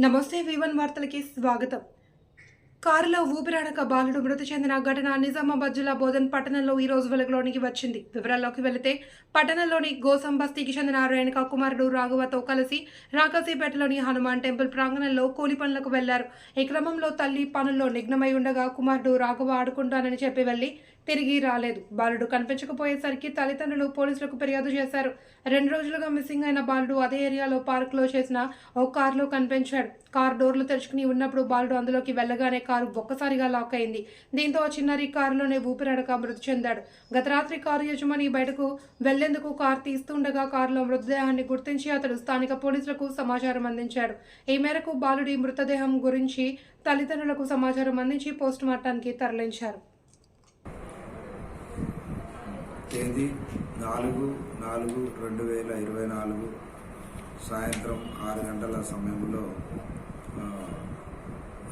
నమస్తే వివన్ వార్తలకి స్వాగతం. కారులో ఊపిరాడక బాలుడు మృతి చెందిన ఘటన నిజామాబాద్ జిల్లా బోధన్ పట్టణంలో ఈ రోజు వెలుగులోనికి వచ్చింది. వివరాల్లోకి వెళితే పట్టణంలోని గోసం బస్తీకి చెందిన రేణుక కుమారుడు రాఘవతో కలిసి రాకాసీపేటలోని హనుమాన్ టెంపుల్ ప్రాంగణంలో కూలి పనులకు వెళ్ళారు. ఈ క్రమంలో తల్లి పనుల్లో నిఘ్నమై ఉండగా కుమారుడు రాఘవ ఆడుకుంటానని చెప్పి వెళ్ళి తిరిగి రాలేదు. బాలుడు కనిపించకపోయేసరికి తల్లిదండ్రులు పోలీసులకు ఫిర్యాదు చేశారు. రెండు రోజులుగా మిస్సింగ్ అయిన బాలుడు అదే ఏరియాలో పార్క్లో చేసిన ఓ కారులో కనిపించాడు. కారు డోర్లు తెరుచుకుని ఉన్నప్పుడు బాలుడు అందులోకి వెళ్ళగానే కారు ఒక్కసారిగా లాక్ అయింది. దీంతో ఆ చిన్నారి కారులోనే ఊపిరాడక మృతి చెందాడు. గత రాత్రి కారు యజమాని బయటకు వెళ్ళేందుకు కారు తీస్తుండగా కారులో మృతదేహాన్ని గుర్తించి అతడు స్థానిక పోలీసులకు సమాచారం అందించాడు. ఈ మేరకు బాలుడి మృతదేహం గురించి తల్లిదండ్రులకు సమాచారం అందించి పోస్టుమార్టానికి తరలించారు. తేదీ నాలుగు నాలుగు రెండు వేల ఇరవై నాలుగు సాయంత్రం ఆరు గంటల సమయంలో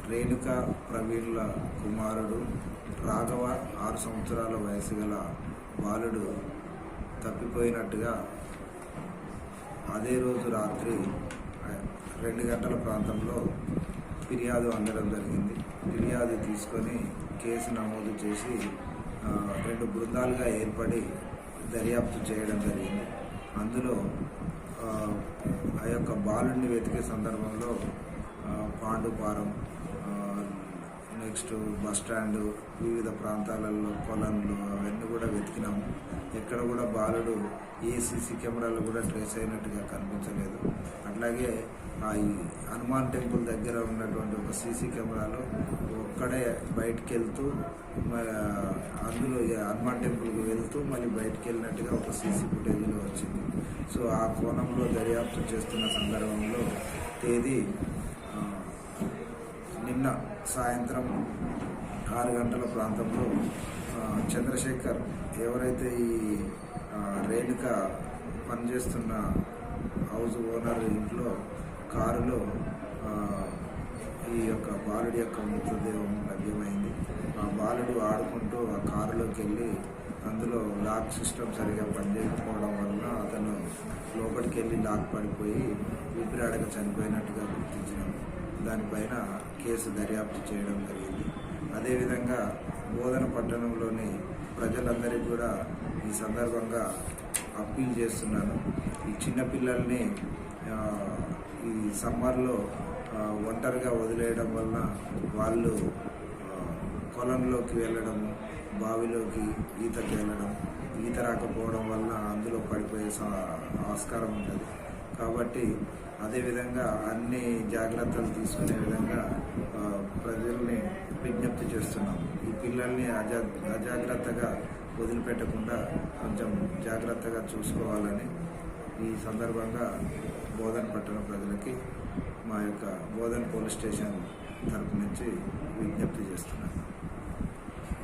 రేణుక ప్రవీణ్ల కుమారుడు రాఘవ ఆరు సంవత్సరాల వయసు గల బాలుడు తప్పిపోయినట్టుగా అదే రోజు రాత్రి రెండు గంటల ప్రాంతంలో ఫిర్యాదు అందడం జరిగింది. ఫిర్యాదు తీసుకొని కేసు నమోదు చేసి రెండు బృందాలుగా ఏర్పడి దర్యాప్తు చేయడం జరిగింది. అందులో ఆ, యొక్క బాలుడిని వెతికే సందర్భంలో పాండుపారం నెక్స్ట్ బస్ స్టాండ్ వివిధ ప్రాంతాలలో పొలంలో అవన్నీ కూడా వెతికినాము. ఎక్కడ కూడా బాలుడు ఏ సీసీ కెమెరాలు కూడా ట్రేస్ అయినట్టుగా కనిపించలేదు. అట్లాగే ఆ ఈ హనుమాన్ టెంపుల్ దగ్గర ఉన్నటువంటి ఒక సీసీ కెమెరాలో ఒక్కడే బయటికి వెళ్తూ అందులో హనుమాన్ టెంపుల్కి వెళ్తూ మళ్ళీ బయటికి వెళ్ళినట్టుగా ఒక సీసీ ఫుటేజ్లో వచ్చింది. సో ఆ కోణంలో దర్యాప్తు చేస్తున్న సందర్భంలో తేదీ నిన్న సాయంత్రం ఆరు గంటల ప్రాంతంలో చంద్రశేఖర్ ఎవరైతే ఈ రేణుక పనిచేస్తున్న హౌస్ ఓనర్ ఇంట్లో కారులో ఈ యొక్క బాలుడి యొక్క మృతదేహం లభ్యమైంది. ఆ బాలుడు ఆడుకుంటూ ఆ కారులోకి వెళ్ళి అందులో లాక్ సిస్టమ్ సరిగా పనిచేయకపోవడం వలన అతను లోపలికి వెళ్ళి లాక్ పడిపోయి ఊపిరాడక చనిపోయినట్టుగా గుర్తించినాము దానిపైన కేసు దర్యాప్తు చేయడం జరిగింది. అదేవిధంగా బోధన పట్టణంలోని ప్రజలందరికీ కూడా ఈ సందర్భంగా అప్పీల్ చేస్తున్నాను. ఈ చిన్నపిల్లల్ని ఈ సమ్మర్లో ఒంటరిగా వదిలేయడం వలన వాళ్ళు పొలంలోకి వెళ్ళడం బావిలోకి ఈతకి వెళ్ళడం ఈత రాకపోవడం వలన అందులో పడిపోయే సా- ఆస్కారం ఉంటుంది. కాబట్టి అదేవిధంగా అన్ని జాగ్రత్తలు తీసుకునే విధంగా ప్రజల్ని విజ్ఞప్తి చేస్తున్నాం ఈ పిల్లల్ని అజా అజాగ్రత్తగా వదిలిపెట్టకుండా కొంచెం జాగ్రత్తగా చూసుకోవాలని ఈ సందర్భంగా బోధన్ పట్టణ ప్రజలకి మా యొక్క బోధన్ పోలీస్ స్టేషన్ తరపు నుంచి విజ్ఞప్తి చేస్తున్నాను.